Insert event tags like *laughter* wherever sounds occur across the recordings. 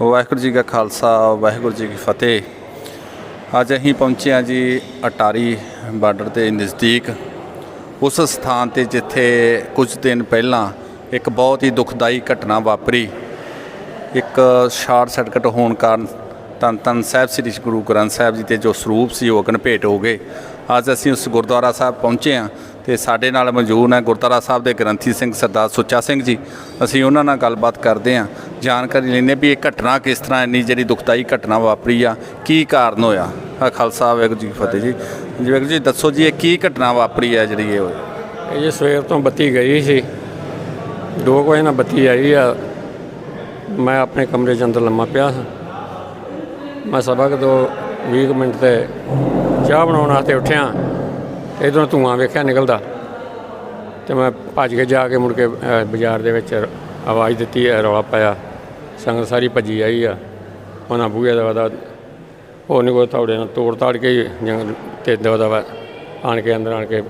ਵਾਹਿਗੁਰੂ ਜੀ ਕਾ ਖਾਲਸਾ, ਵਾਹਿਗੁਰੂ ਜੀ ਕੀ ਫਤਿਹ। ਅੱਜ ਅਸੀਂ ਪਹੁੰਚੇ ਹਾਂ ਜੀ ਅਟਾਰੀ ਬਾਰਡਰ ਦੇ ਨਜ਼ਦੀਕ। ਉਸ ਸਥਾਨ ਤੇ ਜਿੱਥੇ ਕੁਝ ਦਿਨ ਪਹਿਲਾਂ ਇੱਕ ਬਹੁਤ ਹੀ ਦੁਖਦਾਈ ਘਟਨਾ ਵਾਪਰੀ। ਇੱਕ ਸ਼ਾਰਟ ਸਰਕਟ ਹੋਣ ਕਾਰਨ ਧੰਨ ਧੰਨ ਸਾਹਿਬ ਸ੍ਰੀ ਗੁਰੂ ਗ੍ਰੰਥ ਸਾਹਿਬ ਜੀ ਤੇ ਜੋ ਸਰੂਪ ਸੀ ਉਹ ਅਗਨ ਭੇਟ ਹੋ ਗਏ। ਅੱਜ ਅਸੀਂ ਉਸ ਗੁਰਦੁਆਰਾ ਸਾਹਿਬ ਪਹੁੰਚੇ ਹਾਂ। ਤੇ ਸਾਡੇ ਨਾਲ ਮੌਜੂਦ ਹੈ ਗੁਰਦੁਆਰਾ ਸਾਹਿਬ ਦੇ ਗ੍ਰੰਥੀ ਸਿੰਘ ਸਰਦਾਰ ਸੁੱਚਾ ਸਿੰਘ ਜੀ। ਅਸੀਂ ਉਹਨਾਂ ਨਾਲ ਗੱਲਬਾਤ ਕਰਦੇ ਹਾਂ। ਜਾਣਕਾਰੀ ਲੈਂਦੇ ਵੀ ਇਹ ਘਟਨਾ ਕਿਸ ਤਰ੍ਹਾਂ ਇੰਨੀ ਜਿਹੜੀ ਦੁਖਦਾਈ ਘਟਨਾ ਵਾਪਰੀ ਆ, ਕੀ ਕਾਰਨ ਹੋਇਆ? ਆ ਖਾਲਸਾ ਵਾਹਿਗੁਰੂ ਜੀ ਕੀ ਫਤਿਹ ਜੀ। ਵਾਹਿਗੁਰੂ ਜੀ, ਦੱਸੋ ਜੀ, ਇਹ ਕੀ ਘਟਨਾ ਵਾਪਰੀ ਆ ਜਿਹੜੀ ਇਹ ਹੋਈ? ਇਹ ਜੀ ਸਵੇਰ ਤੋਂ ਬੱਤੀ ਗਈ ਸੀ। ਦੋ ਕੁ ਵਜੇ ਨਾਲ ਬੱਤੀ ਆਈ ਆ। ਮੈਂ ਆਪਣੇ ਕਮਰੇ 'ਚ ਅੰਦਰ ਲੰਮਾ ਪਿਆ ਸਾਂ। ਮੈਂ ਸਬਕ ਤੋਂ 20 ਕੁ ਮਿੰਟ ਤੇ ਚਾਹ ਬਣਾਉਣ ਵਾਸਤੇ ਉੱਠਿਆ। ਇਧਰੋਂ ਧੂਆਂ ਵੇਖਿਆ ਨਿਕਲਦਾ। ਤੇ ਮੈਂ ਭੱਜ ਕੇ ਜਾ ਕੇ ਮੁੜ ਕੇ ਬਾਜ਼ਾਰ ਦੇ ਵਿੱਚ ਆਵਾਜ਼ ਦਿੱਤੀ ਹੈ ਰੌਲਾ ਪਾਇਆ। ਸੰਗਤ ਸਾਰੀ ਭੱਜੀ ਆਈ ਆ। ਉਹਨਾਂ ਬੂਹੇ ਦਾ ਵਦਾ ਉਹ ਨਹੀਂ ਕੋਈ ਤੌੜੇ ਨਾਲ ਤੋੜ ਤਾੜ ਕੇ ਹੀ ਜੰਗ ਤੇ ਦਵਾ ਦਵਾ ਆਣ ਕੇ ਅੰਦਰ ਆਣ ਕੇ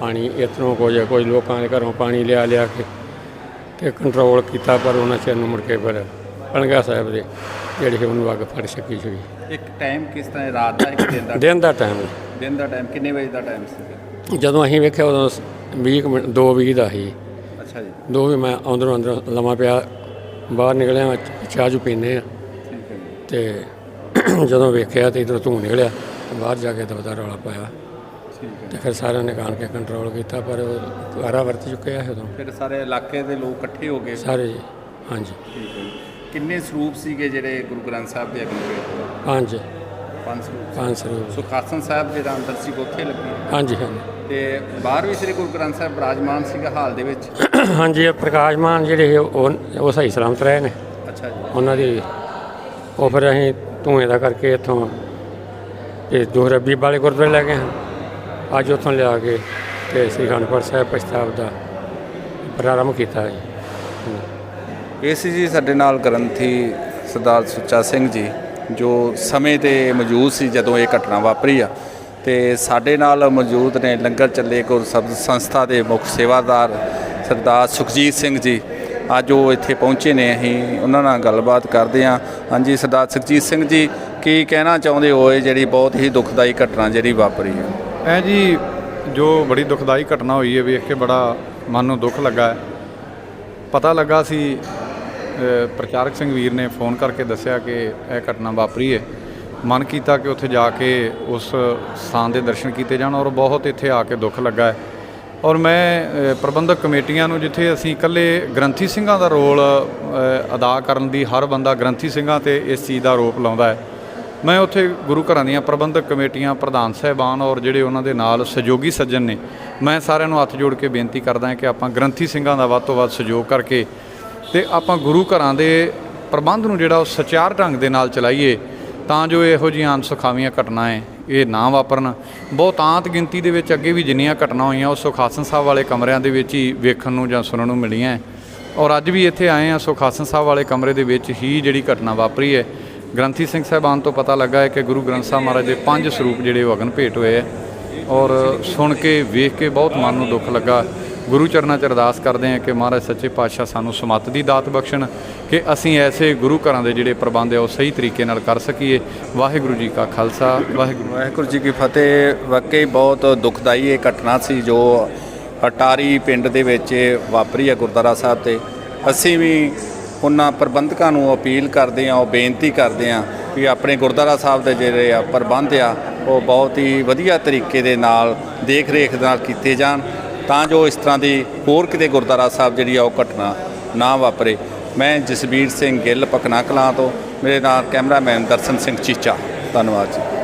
ਪਾਣੀ ਇਤਨੋਂ ਕੁਝ ਕੁਝ ਲੋਕਾਂ ਦੇ ਘਰੋਂ ਪਾਣੀ ਲਿਆ ਲਿਆ ਕੇ ਤੇ ਕੰਟਰੋਲ ਕੀਤਾ ਪਰ ਉਹਨਾਂ ਚਿਰ ਨੂੰ ਮੁੜ ਕੇ ਫਿਰ ਪਣਗਾ ਸਾਹਿਬ ਦੇ ਜਿਹੜੀ ਉਹਨੂੰ ਅੱਗ ਫੜ ਸਕੀ ਸੀ ਇੱਕ ਟਾਈਮ ਕਿਸ ਤਰ੍ਹਾਂ ਰਾਤ ਦਾ ਇੱਕ ਦਿਨ ਦਾ ਦਿਨ ਦਾ ਟਾਈਮ ਦਿਨ ਦਾ ਟਾਈਮ ਕਿੰਨੇ ਵਜੇ ਦਾ ਟਾਈਮ ਸੀ? ਜਦੋਂ ਅਸੀਂ ਵੇਖਿਆ ਉਦੋਂ 20 ਕੁ ਮਿੰਟ 2 ਵੀਹ ਦਾ ਸੀ। ਅੱਛਾ ਜੀ। ਦੋ ਵੀ ਮੈਂ ਅੰਦਰੋਂ ਅੰਦਰ ਲੰਮਾ ਪਿਆ ਬਾਹਰ ਨਿਕਲਿਆ ਮੈਂ ਚਾਹ ਚੂ ਪੀਂਦੇ ਆ। ਠੀਕ ਹੈ ਜੀ। ਤੇ *clears throat* ਜਦੋਂ ਵੇਖਿਆ ਤੇ ਇਧਰ ਧੂੰ ਨਿਕਲਿਆ ਬਾਹਰ ਜਾ ਕੇ ਦਬਦਾ ਰੌਲਾ ਪਾਇਆ। ਠੀਕ ਹੈ। ਤੇ ਫਿਰ ਸਾਰਿਆਂ ਨੇ ਕਾਣ ਕੇ ਕੰਟਰੋਲ ਕੀਤਾ ਪਰ ਉਹ ਕਾਰਾ ਵਰਤ ਚੁੱਕਿਆ ਹੈ ਉਦੋਂ। ਫਿਰ ਸਾਰੇ ਇਲਾਕੇ ਦੇ ਲੋਕ ਇਕੱਠੇ ਹੋ ਗਏ? ਸਾਰੇ ਜੀ ਹਾਂਜੀ। ਠੀਕ ਹੈ ਜੀ। ਕਿੰਨੇ ਸਰੂਪ ਸੀਗੇ ਜਿਹੜੇ ਗੁਰੂ ਗ੍ਰੰਥ ਸਾਹਿਬ ਦੇ ਅਗਨ ਹੋਏ? ਪੰਜ ਪੰਜ ਸਰੂਪ ਪੰਜ ਸਰੂਪ ਸਾਹਿਬ ਜਿਹੜਾ ਅੰਦਰ ਸੀ ਉੱਥੇ ਲੱਗੀ ਹਾਂਜੀ ਹਾਂਜੀ। ਤੇ ਬਾਹਰ ਵੀ ਸ੍ਰੀ ਗੁਰੂ ਗ੍ਰੰਥ ਸਾਹਿਬ ਬਿਰਾਜਮਾਨ ਸੀਗਾ ਹਾਲ ਦੇ ਵਿੱਚ? ਹਾਂਜੀ ਇਹ ਪ੍ਰਕਾਸ਼ਮਾਨ ਜਿਹੜੇ ਉਹ ਉਹ ਸਹੀ ਸਲਾਮਤ ਰਹੇ ਨੇ। ਅੱਛਾ ਜੀ। ਉਹਨਾਂ ਦੀ ਉਹ ਫਿਰ ਅਸੀਂ ਧੂਏ ਦਾ ਕਰਕੇ ਇੱਥੋਂ ਤੇ ਜੋ ਰੱਬੀ ਵਾਲੇ ਗੁਰਦੁਆਰੇ ਲੈ ਗਏ ਹਾਂ ਅੱਜ ਉੱਥੋਂ ਲਿਆ ਕੇ ਤੇ ਸ੍ਰੀ ਅਨੰਦਪੁਰ ਸਾਹਿਬ ਪਛਤਾਵ ਦਾ ਪ੍ਰਾਰੰਭ ਕੀਤਾ ਜੀ ਇਹ ਸੀ ਜੀ ਸਾਡੇ ਨਾਲ ਗ੍ਰੰਥੀ ਸਰਦਾਰ ਸੁੱਚਾ ਸਿੰਘ ਜੀ। ਜੋ ਸਮੇਂ ਤੇ ਮੌਜੂਦ ਸੀ ਜਦੋਂ ਇਹ ਘਟਨਾ ਵਾਪਰੀ ਆ, ਤੇ ਸਾਡੇ ਨਾਲ ਮੌਜੂਦ ਨੇ ਲੰਗਰ ਚੱਲੇ ਗੁਰ ਸਬਦ ਸੰਸਥਾ ਦੇ ਮੁੱਖ ਸੇਵਾਦਾਰ ਸਰਦਾਰ ਸੁਖਜੀਤ ਸਿੰਘ ਜੀ। ਅੱਜ ਉਹ ਇੱਥੇ ਪਹੁੰਚੇ ਨੇ, ਅਸੀਂ ਉਹਨਾਂ ਨਾਲ ਗੱਲਬਾਤ ਕਰਦੇ ਹਾਂ। ਹਾਂਜੀ, ਸਰਦਾਰ ਸੁਖਜੀਤ ਸਿੰਘ ਜੀ, ਕੀ ਕਹਿਣਾ ਚਾਹੁੰਦੇ ਹੋ ਇਹ ਜਿਹੜੀ ਬਹੁਤ ਹੀ ਦੁਖਦਾਈ ਘਟਨਾ ਜਿਹੜੀ ਵਾਪਰੀ ਹੈ? ਐ ਜੀ ਜੋ ਬੜੀ ਦੁਖਦਾਈ ਘਟਨਾ ਹੋਈ ਹੈ, ਵੇਖ ਕੇ ਬੜਾ ਮਨ ਨੂੰ ਦੁੱਖ ਲੱਗਾ ਪਤਾ ਲੱਗਾ ਸੀ ਪ੍ਰਚਾਰਕ ਸਿੰਘ ਵੀਰ ਨੇ ਫੋਨ ਕਰਕੇ ਦੱਸਿਆ ਕਿ ਇਹ ਘਟਨਾ ਵਾਪਰੀ ਹੈ। ਮਨ ਕੀਤਾ ਕਿ ਉੱਥੇ ਜਾ ਕੇ ਉਸ ਸਥਾਨ ਦੇ ਦਰਸ਼ਨ ਕੀਤੇ ਜਾਣ ਔਰ ਬਹੁਤ ਇੱਥੇ ਆ ਕੇ ਦੁੱਖ ਲੱਗਾ ਹੈ। ਔਰ ਮੈਂ ਪ੍ਰਬੰਧਕ ਕਮੇਟੀਆਂ ਨੂੰ ਜਿੱਥੇ ਅਸੀਂ ਇਕੱਲੇ ਗ੍ਰੰਥੀ ਸਿੰਘਾਂ ਦਾ ਰੋਲ ਅਦਾ ਕਰਨ ਦੀ ਹਰ ਬੰਦਾ ਗ੍ਰੰਥੀ ਸਿੰਘਾਂ ਤੇ ਇਸ ਚੀਜ਼ ਦਾ ਆਰੋਪ ਲਾਉਂਦਾ ਹੈ। ਮੈਂ ਉੱਥੇ ਗੁਰੂ ਘਰਾਂ ਦੀਆਂ ਪ੍ਰਬੰਧਕ ਕਮੇਟੀਆਂ, ਪ੍ਰਧਾਨ ਸਹਿਬਾਨ ਔਰ ਜਿਹੜੇ ਉਹਨਾਂ ਦੇ ਨਾਲ ਸਹਿਯੋਗੀ ਸੱਜਣ ਨੇ, ਮੈਂ ਸਾਰਿਆਂ ਨੂੰ ਹੱਥ ਜੋੜ ਕੇ ਬੇਨਤੀ ਕਰਦਾ ਹਾਂ ਕਿ ਆਪਾਂ ਗ੍ਰੰਥੀ ਸਿੰਘਾਂ ਦਾ ਵੱਧ ਤੋਂ ਵੱਧ ਸਹਿਯੋਗ ਕਰਕੇ ਤੇ ਆਪਾਂ ਗੁਰੂ ਘਰਾਂ ਦੇ ਪ੍ਰਬੰਧ ਨੂੰ ਜਿਹੜਾ ਉਹ ਸੁਚਾਰ ਢੰਗ ਦੇ ਨਾਲ ਚਲਾਈਏ, ਤਾਂ ਜੋ ਇਹੋ ਜਿਹੀਆਂ ਅਨਸੁਖਾਵੀਆਂ ਘਟਨਾएं ਇਹ ਨਾ ਵਾਪਰਨ। ਬਹੁਤਾਂਤ ਗਿਣਤੀ ਦੇ ਵਿੱਚ ਅੱਗੇ ਵੀ ਜਿੰਨੀਆਂ ਘਟਨਾ ਹੋਈਆਂ, ਉਹ ਸੁਖਾਸਨ ਸਾਹਿਬ ਵਾਲੇ ਕਮਰਿਆਂ ਦੇ ਵਿੱਚ ਹੀ ਵੇਖਣ ਨੂੰ ਜਾਂ ਸੁਣਨ ਨੂੰ ਮਿਲੀਆਂ ਔਰ ਅੱਜ ਵੀ ਇੱਥੇ ਆਏ ਆ, ਸੁਖਾਸਨ ਸਾਹਿਬ ਵਾਲੇ ਕਮਰੇ ਦੇ ਵਿੱਚ ਹੀ ਜਿਹੜੀ ਘਟਨਾ ਵਾਪਰੀ ਹੈ ਗ੍ਰੰਥੀ ਸਿੰਘ ਸਾਹਿਬਾਨ ਤੋਂ ਪਤਾ ਲੱਗਾ ਹੈ ਕਿ ਗੁਰੂ ਗ੍ਰੰਥ ਸਾਹਿਬ ਮਹਾਰਾਜ ਦੇ ਪੰਜ ਸਰੂਪ ਜਿਹੜੇ ਉਹ ਅਗਨ ਭੇਟ ਹੋਏ ਹੈ ਔਰ ਸੁਣ ਕੇ, ਵੇਖ ਕੇ ਬਹੁਤ ਮਨ ਨੂੰ ਦੁੱਖ ਲੱਗਾ। ਗੁਰੂ ਚਰਨਾਂ 'ਚ ਅਰਦਾਸ ਕਰਦੇ ਹਾਂ ਕਿ ਮਹਾਰਾਜ ਸੱਚੇ ਪਾਤਸ਼ਾਹ ਸਾਨੂੰ ਸਮੱਤ ਦੀ ਦਾਤ ਬਖਸ਼ਣ, ਕਿ ਅਸੀਂ ਐਸੇ ਗੁਰੂ ਘਰਾਂ ਦੇ ਜਿਹੜੇ ਪ੍ਰਬੰਧ ਆ ਉਹ ਸਹੀ ਤਰੀਕੇ ਨਾਲ ਕਰ ਸਕੀਏ। ਵਾਹਿਗੁਰੂ ਜੀ ਕਾ ਖਾਲਸਾ, ਵਾਹਿਗੁਰੂ ਵਾਹਿਗੁਰੂ ਜੀ ਕੀ ਫਤਿਹ। ਵਾਕਈ ਬਹੁਤ ਦੁਖਦਾਈ ਇਹ ਘਟਨਾ ਸੀ ਜੋ ਅਟਾਰੀ ਪਿੰਡ ਦੇ ਵਿੱਚ ਵਾਪਰੀ ਹੈ ਗੁਰਦੁਆਰਾ ਸਾਹਿਬ ਤੇ। ਅਸੀਂ ਵੀ ਉਹਨਾਂ ਪ੍ਰਬੰਧਕਾਂ ਨੂੰ ਅਪੀਲ ਕਰਦੇ ਹਾਂ, ਉਹ ਬੇਨਤੀ ਕਰਦੇ ਹਾਂ ਵੀ ਆਪਣੇ ਗੁਰਦੁਆਰਾ ਸਾਹਿਬ ਦੇ ਜਿਹੜੇ ਆ ਪ੍ਰਬੰਧ ਆ, ਉਹ ਬਹੁਤ ਹੀ ਵਧੀਆ ਤਰੀਕੇ ਦੇ ਨਾਲ ਦੇਖ ਰੇਖ ਨਾਲ ਕੀਤੇ ਜਾਣ। ਤਾਂ ਜੋ ਇਸ ਤਰ੍ਹਾਂ ਦੀ ਹੋਰ ਕਿਤੇ ਗੁਰਦੁਆਰਾ ਸਾਹਿਬ ਜਿਹੜੀ ਆ ਉਹ ਘਟਨਾ ਨਾ ਵਾਪਰੇ। ਮੈਂ ਜਸਬੀਰ ਸਿੰਘ ਗਿੱਲ ਪਕਨਾ ਕਲਾਂ ਤੋਂ। ਮੇਰੇ ਨਾਲ ਕੈਮਰਾਮੈਨ ਦਰਸ਼ਨ ਸਿੰਘ ਚੀਚਾ। ਧੰਨਵਾਦ ਜੀ।